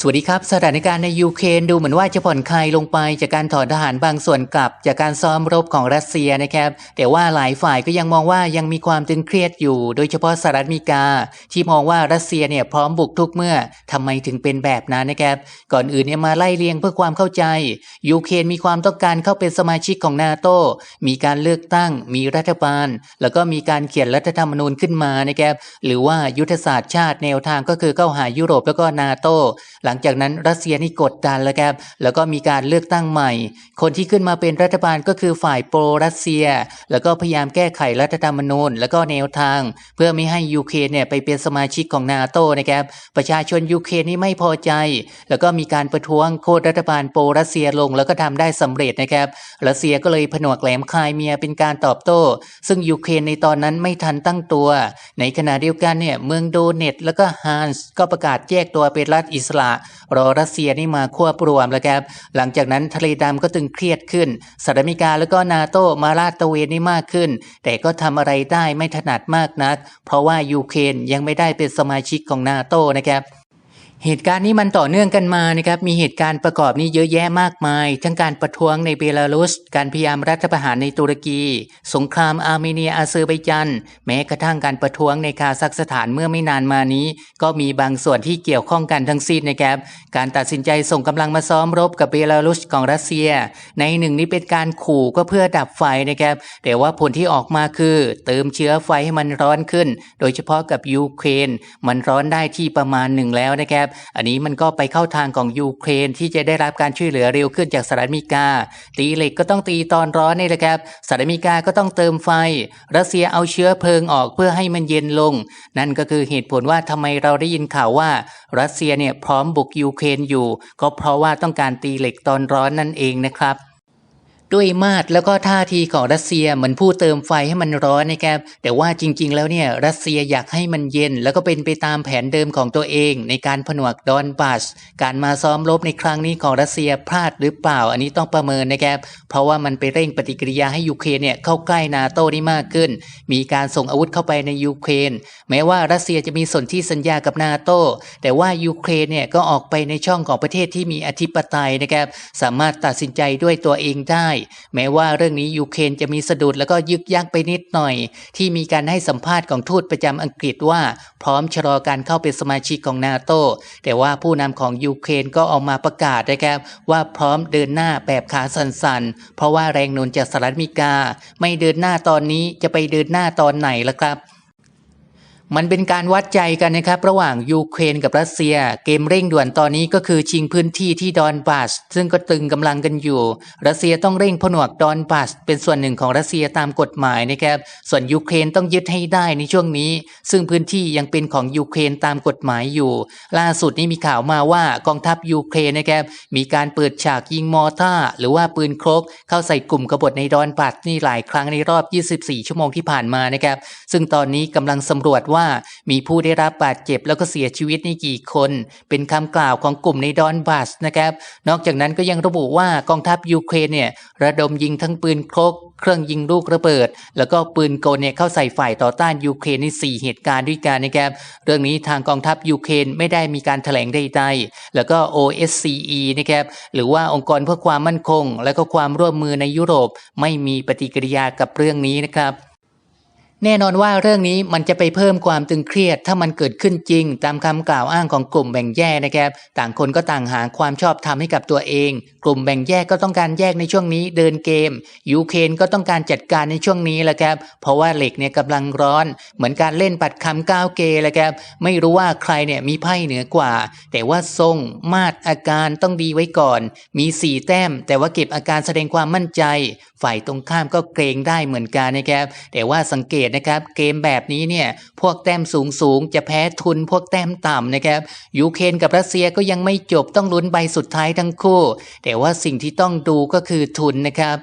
สวัสดีครับ สถานการณ์ในยูเครนดูเหมือนว่าจะผ่อนคลายลงไปจากการถอนทหารบางส่วนกลับ จากการซ้อมรบของรัสเซียนะครับ แต่ว่าหลายฝ่ายก็ยังมองว่ายังมีความตึงเครียดอยู่ โดยเฉพาะสหรัฐอเมริกา ที่มองว่ารัสเซียเนี่ยพร้อมบุกทุกเมื่อทำไมถึงเป็นแบบนั้นนะครับ ก่อนอื่นเนี่ยมาไล่เรียงเพื่อความเข้าใจยูเครนมีความต้องการเข้าเป็นสมาชิกของนาโตมีการเลือกตั้ง มีรัฐบาล แล้วก็มีการเขียนรัฐธรรมนูญขึ้นมานะครับหรือว่ายุทธศาสตร์ชาติแนวทางก็คือเข้าหายุโรปแล้วก็นาโตหลังจากนั้นรัสเซียนี่กดดันแล้วครับแล้วก็มีการเลือกตั้งใหม่ คนที่ขึ้นมาเป็นรัฐบาลก็คือฝ่ายโปรรัสเซีย แล้วก็พยายามแก้ไขรัฐธรรมนูญ แล้วก็แนวทาง เพื่อไม่ให้ยูเครนเนี่ยไปเป็นสมาชิกของนาโตนะครับประชาชนยูเครนนี่ไม่พอใจ แล้วก็มีการประท้วงโค่นรัฐบาลโปรรัสเซียลง แล้วก็ทำได้สำเร็จนะครับรัสเซียก็เลยผนวกแหลมคายเมียเป็นการตอบโต้ ซึ่งยูเครนในตอนนั้นไม่ทันตั้งตัว ในขณะเดียวกันเนี่ยเมืองโดเนตแล้วก็ฮานส์ก็ประกาศแยกตัวเป็นรัฐอิสระรอรัสเซียนี่มาควบรวมแล้วครับหลังจากนั้นทะเลดำก็ตึงเครียดขึ้นสหรัฐอเมริกาแล้วก็นาโตมาลาดตะเวนนี่มากขึ้น แต่ก็ทำอะไรได้ไม่ถนัดมากนัก เพราะว่ายูเครนยังไม่ได้เป็นสมาชิกของนาโตนะครับ เหตุการณ์นี้มันต่อเนื่องกันมานะครับ มีเหตุการณ์ประกอบนี้เยอะแยะมากมาย ทั้งการประท้วงในเบลารุส การพยายามรัฐประหารในตุรกี สงครามอาร์เมเนียอาเซอร์ไบจัน แม้กระทั่งการประท้วงในคาซัคสถานเมื่อไม่นานมานี้ ก็มีบางส่วนที่เกี่ยวข้องกันทั้งสิ้นนะครับ การตัดสินใจส่งกำลังมาซ้อมรบกับเบลารุสของรัสเซีย ในหนึ่งนี้เป็นการขู่ก็เพื่อดับไฟนะครับ แต่ว่าผลที่ออกมาคือ เติมเชื้อไฟให้มันร้อนขึ้น โดยเฉพาะกับยูเครน มันร้อนได้ที่ประมาณหนึ่งแล้วนะครับอันนี้มันก็ไปเข้าทางของยูเครนที่จะได้รับการช่วยเหลือเร็วขึ้นจากสหรัฐอเมริกา ตีเหล็กก็ต้องตีตอนร้อนนี่แหละครับสหรัฐอเมริกาก็ต้องเติมไฟ รัสเซียเอาเชื้อเพลิงออกเพื่อให้มันเย็นลง นั่นก็คือเหตุผลว่าทำไมเราได้ยินข่าวว่า รัสเซียเนี่ยพร้อมบุกยูเครนอยู่ ก็เพราะว่าต้องการตีเหล็กตอนร้อนนั่นเองนะครับ ด้วยมาตรแล้วก็ท่าทีของรัสเซียเหมือนผู้เติมไฟให้มันร้อนนะครับแต่ว่าจริง ๆ แล้วเนี่ยรัสเซียอยากให้มันเย็น แล้วก็เป็นไปตามแผนเดิมของตัวเอง ในการผนวกดอนบัสการมาซ้อมรบในครั้งนี้ของรัสเซียพลาดหรือเปล่า อันนี้ต้องประเมินนะครับเพราะว่ามันไปเร่งปฏิกิริยาให้ยูเครนเนี่ยเข้าใกล้นาโต้ได้มากขึ้น มีการส่งอาวุธเข้าไปในยูเครน แม้ว่ารัสเซียจะมีสนธิสัญญากับนาโต้แต่ว่ายูเครนเนี่ยก็ออกไปในช่องของประเทศที่มีอธิปไตยนะครับสามารถตัดสินใจด้วยตัวเองได้แม้ว่าเรื่องนี้ยูเครนจะมีสะดุดแล้วก็ยึกยักไปนิดหน่อย ที่มีการให้สัมภาษณ์ของทูตประจำอังกฤษว่า พร้อมชะลอการเข้าเป็นสมาชิกของนาโตแต่ว่าผู้นำของยูเครนก็ออกมาประกาศนะครับว่าพร้อมเดินหน้าแบบขาสั่นๆ เพราะว่าแรงหนุนจากสหรัฐอเมริกา ไม่เดินหน้าตอนนี้จะไปเดินหน้าตอนไหนล่ะครับ มันเป็นการวัดใจกันนะครับ ระหว่างยูเครนกับรัสเซีย เกมเร่งด่วนตอนนี้ก็คือชิงพื้นที่ที่ดอนบาสซึ่งก็ตึงกำลังกันอยู่ รัสเซียต้องเร่งผนวกดอนบาสเป็นส่วนหนึ่งของรัสเซียตามกฎหมายนะครับ ส่วนยูเครนต้องยึดให้ได้ในช่วงนี้ ซึ่งพื้นที่ยังเป็นของยูเครนตามกฎหมายอยู่ ล่าสุดนี้มีข่าวมาว่ากองทัพยูเครนนะครับมีการเปิดฉากยิงมอร์ตาร์หรือว่าปืนครก เข้าใส่กลุ่มกบฏในดอนบาสนี่หลายครั้งในรอบ 24 ชั่วโมงที่ผ่านมานะครับซึ่งตอนนี้กำลังสำรวจว่ามีผู้ได้รับบาดเจ็บแล้วก็เสียชีวิตนี่กี่คน เป็นคำกล่าวของกลุ่มในดอนบาสนะครับ นอกจากนั้นก็ยังระบุว่ากองทัพยูเครนเนี่ยระดมยิงทั้งปืนครกเครื่องยิงลูกระเบิด แล้วก็ปืนกลเนี่ยเข้าใส่ฝ่ายต่อต้านยูเครนใน4เหตุการณ์ด้วยกันนะครับ เรื่องนี้ทางกองทัพยูเครนไม่ได้มีการแถลงใดๆ แล้วก็ OSCE นะครับหรือว่าองค์กรเพื่อความมั่นคง และก็ความร่วมมือในยุโรป ไม่มีปฏิกิริยากับเรื่องนี้นะครับ แน่นอนว่าเรื่องนี้มันจะไปเพิ่มความตึงเครียด ถ้ามันเกิดขึ้นจริง ตามคำกล่าวอ้างของกลุ่มแบ่งแยกนะครับ ต่างคนก็ต่างหาความชอบธรรมให้กับตัวเอง กลุ่มแบ่งแยกก็ต้องการแยกในช่วงนี้เดินเกม ยูเครนก็ต้องการจัดการในช่วงนี้แหละครับ เพราะว่าเหล็กเนี่ยกำลังร้อน เหมือนการเล่นปัดคำก้าวเกยแหละครับ ไม่รู้ว่าใครเนี่ยมีไพ่เหนือกว่า แต่ว่าทรงมาตรอาการต้องดีไว้ก่อน มีสี่แต้ม แต่ว่าเก็บอาการแสดงความมั่นใจ ฝ่ายตรงข้ามก็เกรงได้เหมือนกันนะครับแต่ว่าสังเกตนะครับ เกมแบบนี้เนี่ยพวกแต้มสูงสูงๆจะแพ้ทุนพวกแต้มต่ำนะครับยูเครนกับรัสเซียก็ยังไม่จบต้องลุ้นใบสุดท้ายทั้งคู่ แต่ว่าสิ่งที่ต้องดูก็คือทุนนะครับ